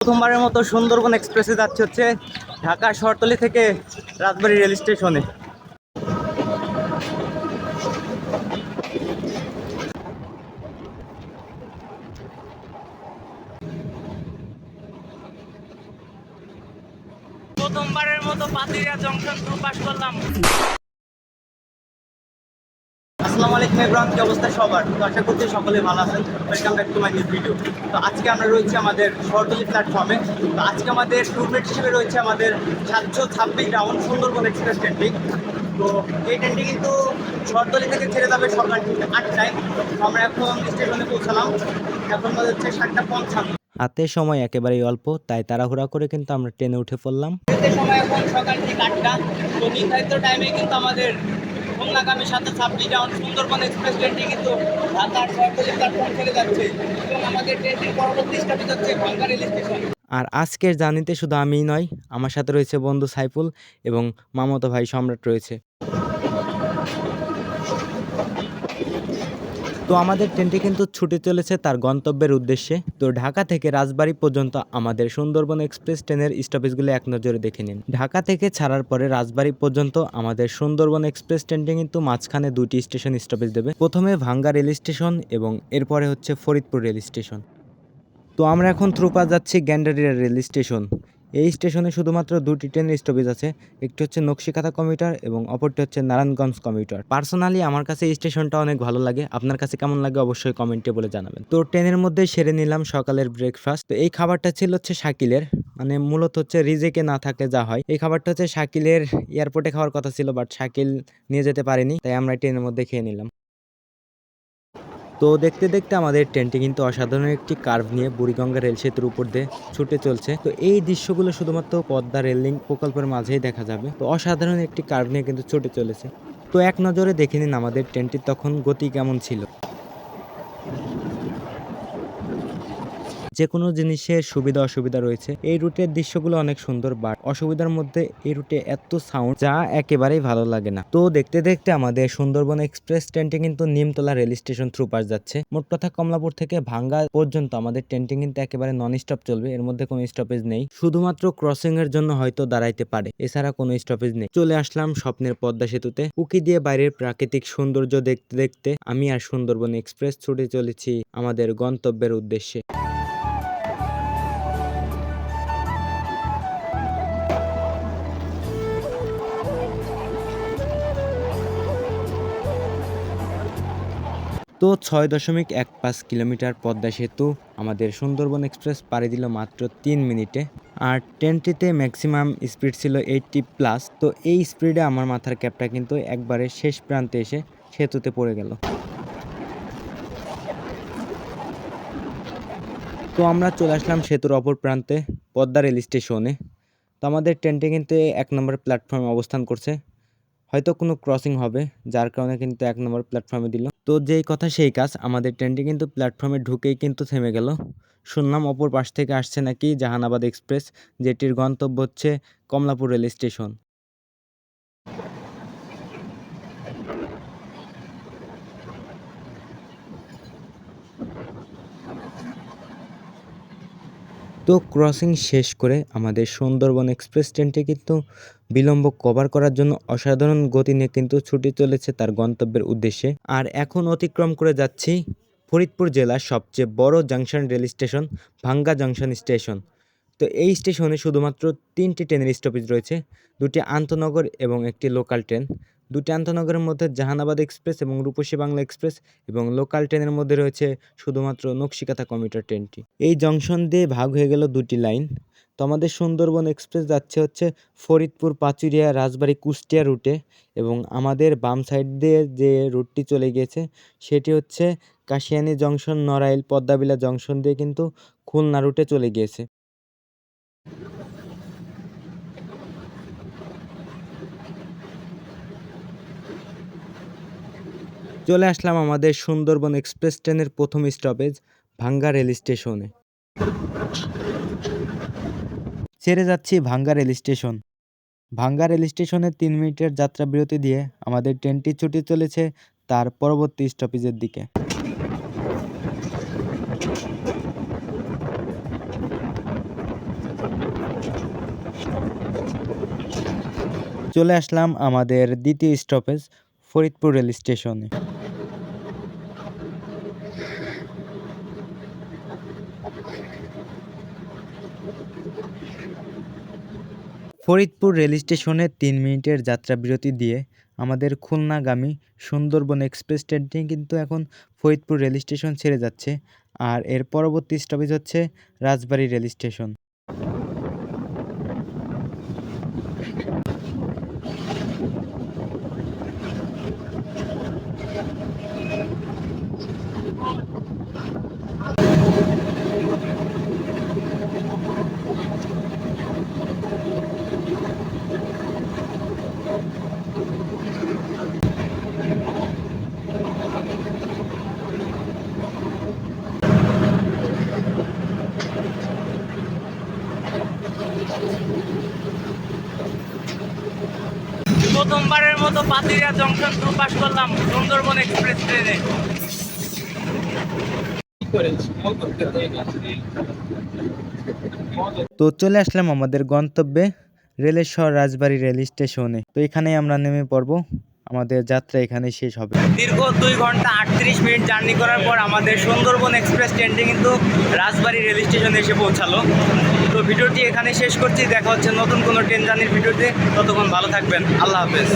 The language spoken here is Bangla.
প্রথমবারের মতো সুন্দরবন এক্সপ্রেসে যাচ্ছে হচ্ছে ঢাকা শহরতলি থেকে রাজবাড়ি রেল স্টেশনে। প্রথমবারের মতো পাতিরা জংশন পাস করলাম। আসসালামু আলাইকুম এভরান কি অবস্থা সবার? তো আশা করছি সকলে ভালো আছেন। Welcome back to my new video তো আজকে আমরা রয়েছি আমাদের শহরতলি প্ল্যাটফর্মে তো আজকে আমাদের ট্যুরমেট হিসেবে রয়েছে আমাদের সাতশো ছাব্বিশ রাউন্ড সুন্দরবন এক্সপ্রেস ট্রেনটি। তো এই ট্রেনটি কিন্তু শহরতলি থেকে ছেড়ে যাবে সকাল আটটায়। তো আমরা এখন স্টেশনে পৌঁছালাম। এখন বাজে হচ্ছে সাতটা পঞ্চান্ন। হাতে সময় একেবারেই অল্প তাই তাড়াহুড়া করে কিন্তু আমরা ট্রেনে উঠে পড়লাম। সময় এখন সকাল ঠিক আটটা। তো নির্ধারিত টাইমে কিন্তু আমাদের খুলনাগামী সাথে ছাব্বিশ রাউন্ড সুন্দরবন এক্সপ্রেস ট্রেনটি কিন্তু ঢাকার সরকারি প্ল্যাটফর্ম যাচ্ছে এবং আমাদের ট্রেনটির পরবর্তী রেল স্টেশন। আর আজকের জানিতে শুধু আমিই নয়, আমার সাথে রয়েছে বন্ধু সাইফুল এবং মামতো ভাই সম্রাট রয়েছে। তো আমাদের ট্রেনটি কিন্তু ছুটে চলেছে তার গন্তব্যের উদ্দেশ্যে। তো ঢাকা থেকে রাজবাড়ী পর্যন্ত আমাদের সুন্দরবন এক্সপ্রেস ট্রেনের স্টপেজগুলো এক নজরে দেখে নিন। ঢাকা থেকে ছাড়ার পরে রাজবাড়ী পর্যন্ত আমাদের সুন্দরবন এক্সপ্রেস ট্রেনটি কিন্তু মাঝখানে দুটি স্টেশন স্টপেজ দেবে। প্রথমে ভাঙ্গা রেল স্টেশন এবং এরপরে হচ্ছে ফরিদপুর রেল স্টেশন। তো আমরা এখন থ্রুপা যাচ্ছি গ্যান্ডারিয়া রেল স্টেশন। এই স্টেশনে শুধুমাত্র দুটি ট্রেনের স্টপেজ আছে, একটি হচ্ছে নকশিকাথা কমিউটার এবং অপরটি হচ্ছে নারায়ণগঞ্জ কমিউটার। পার্সোনালি আমার কাছে এই স্টেশনটা অনেক ভালো লাগে, আপনার কাছে কেমন লাগে অবশ্যই কমেন্টে বলে জানাবেন। তো ট্রেনের মধ্যে সেরে নিলাম সকালের ব্রেকফাস্ট তো এই খাবারটা ছিল হচ্ছে শাকিলের মানে মূলত হচ্ছে রিজেকে না থাকলে যা হয়। এই খাবারটা হচ্ছে শাকিলের এয়ারপোর্টে খাওয়ার কথা ছিল বাট শাকিল নিয়ে যেতে পারেনি, তাই আমরা ট্রেনের মধ্যে খেয়ে নিলাম। তো দেখতে দেখতে আমাদের ট্রেনটি কিন্তু অসাধারণ একটি কার্ভ নিয়ে বুড়িগঙ্গা রেল সেতুর উপর দিয়ে ছুটে চলছে। তো এই দৃশ্যগুলো শুধুমাত্র পদ্মা রেল লিঙ্ক প্রকল্পের মাঝেই দেখা যাবে। তো অসাধারণ একটি কার্ভ নিয়ে কিন্তু ছুটে চলেছে। তো এক নজরে দেখে নিন আমাদের ট্রেনটির তখন গতি কেমন ছিল। যে কোনো জিনিসের সুবিধা অসুবিধা রয়েছে। এই রুটের দৃশ্যগুলো অনেক সুন্দর বাট অসুবিধার মধ্যে এই রুটে এত সাউন্ড যা একেবারেই ভালো লাগে না। তো দেখতে দেখতে আমাদের সুন্দরবন এক্সপ্রেস ট্রেনটি কিন্তু Nimtala rail station through pass যাচ্ছে। মোট কথা কমলাপুর থেকে ভাঙ্গা পর্যন্ত আমাদের ট্রেনটি কিন্তু একেবারে নন স্টপ চলবে, এর মধ্যে কোনো স্টপেজ নেই। শুধুমাত্র ক্রসিং এর জন্য হয়তো দাঁড়াইতে পারে, এছাড়া কোনো স্টপেজ নেই। চলে আসলাম স্বপ্নের পদ্মা সেতুতে। উকি দিয়ে বাইরের প্রাকৃতিক সৌন্দর্য দেখতে দেখতে আমি আর সুন্দরবন এক্সপ্রেস ছুটে চলেছি আমাদের গন্তব্যের উদ্দেশ্যে। তো ছয় দশমিক এক পাঁচ কিলোমিটার পদ্মা সেতু আমাদের সুন্দরবন এক্সপ্রেস পাড়ি দিল মাত্র তিন মিনিটে। আর ট্রেনটিতে ম্যাক্সিমাম স্পিড ছিল এইটটি প্লাস। তো এই স্পিডে আমার মাথার ক্যাপটা কিন্তু একবারে শেষ প্রান্তে এসে সেতুতে পড়ে গেল। তো আমরা চলে আসলাম সেতুর অপর প্রান্তে, পদ্মা রেল স্টেশনে। তো আমাদের ট্রেনটি কিন্তু এক নম্বর প্ল্যাটফর্মে অবস্থান করছে। হয়তো কোনো ক্রসিং হবে, যার কারণে কিন্তু এক নম্বর প্ল্যাটফর্মে দিল। তো যেই কথা সেই কাজ। আমাদের ট্রেনটি কিন্তু প্ল্যাটফর্মে ঢুকেই কিন্তু থেমে গেল। শুনলাম অপর পাশ থেকে আসছে নাকি জাহানাবাদ এক্সপ্রেস, যেটির গন্তব্য হচ্ছে কমলাপুর রেল স্টেশন। তো ক্রসিং শেষ করে আমাদের সুন্দরবন এক্সপ্রেস ট্রেনটি কিন্তু বিলম্ব কভার করার জন্য অসাধারণ গতি নিয়ে কিন্তু ছুটি চলেছে তার গন্তব্যের উদ্দেশ্যে। আর এখন অতিক্রম করে যাচ্ছি ফরিদপুর জেলার সবচেয়ে বড় junction rail station Bhanga junction station তো এই স্টেশনে শুধুমাত্র তিনটি ট্রেনের স্টপেজ রয়েছে, দুটি আন্তনগর এবং একটি লোকাল ট্রেন দুটি আন্তনগরের মধ্যে জাহানাবাদ এক্সপ্রেস এবং রূপসী বাংলা এক্সপ্রেস এবং লোকাল ট্রেনের মধ্যে রয়েছে শুধুমাত্র নকশিকাথা কমিউটার ট্রেনটি। এই জংশন দিয়ে ভাগ হয়ে গেল দুটি লাইন। তো আমাদের সুন্দরবন এক্সপ্রেস যাচ্ছে হচ্ছে ফরিদপুর, পাচুরিয়া, রাজবাড়ি, কুষ্টিয়া রুটে এবং আমাদের বাম সাইড দিয়ে যে রুটটি চলে গিয়েছে সেটি হচ্ছে কাশিয়ানী জংশন, নড়াইল, পদ্মাবিলা জংশন দিয়ে কিন্তু খুলনা রুটে চলে গিয়েছে। চলে আসলাম আমাদের সুন্দরবন এক্সপ্রেস ট্রেনের প্রথম স্টপেজ ভাঙ্গা রেল স্টেশনে। ছেড়ে যাচ্ছি ভাঙ্গা রেল স্টেশন। ভাঙ্গা রেল স্টেশনের তিন মিনিটের যাত্রা বিরতি দিয়ে আমাদের ট্রেনটি ছুটি চলেছে তার পরবর্তী স্টপেজের দিকে। চলে আসলাম আমাদের দ্বিতীয় স্টপেজ ফরিদপুর রেল স্টেশনে। ফরিদপুর রেল স্টেশনে তিন মিনিটের যাত্রা বিরতি দিয়ে আমাদের খুলনাগামী সুন্দরবন এক্সপ্রেস ট্রেনটি কিন্তু এখন ফরিদপুর রেল স্টেশন ছেড়ে যাচ্ছে। আর এর পরবর্তী স্টপেজ হচ্ছে রাজবাড়ী রেল স্টেশন। প্রথমবারের মতো পাতিরিয়া জংশন থ্রু পাস করলাম সুন্দরবন এক্সপ্রেস ট্রেনে। তো চলে আসলাম আমাদের গন্তব্যে রেলের শহর রাজবাড়ী রেল স্টেশনে। তো এখানেই আমরা নেমে পড়ব। আমাদের যাত্রা এখানে শেষ হবে। দীর্ঘ দুই ঘণ্টা আটত্রিশ মিনিট জার্নি করার পর আমাদের সুন্দরবন এক্সপ্রেস ট্রেনটি কিন্তু রাজবাড়ী রেল স্টেশনে এসে পৌঁছালো। ভিডিওটি এখানে শেষ করছি। দেখা হচ্ছে নতুন কোনো ট্রেন জার্নির ভিডিওতে। ততক্ষণ ভালো থাকবেন। আল্লাহ হাফেজ।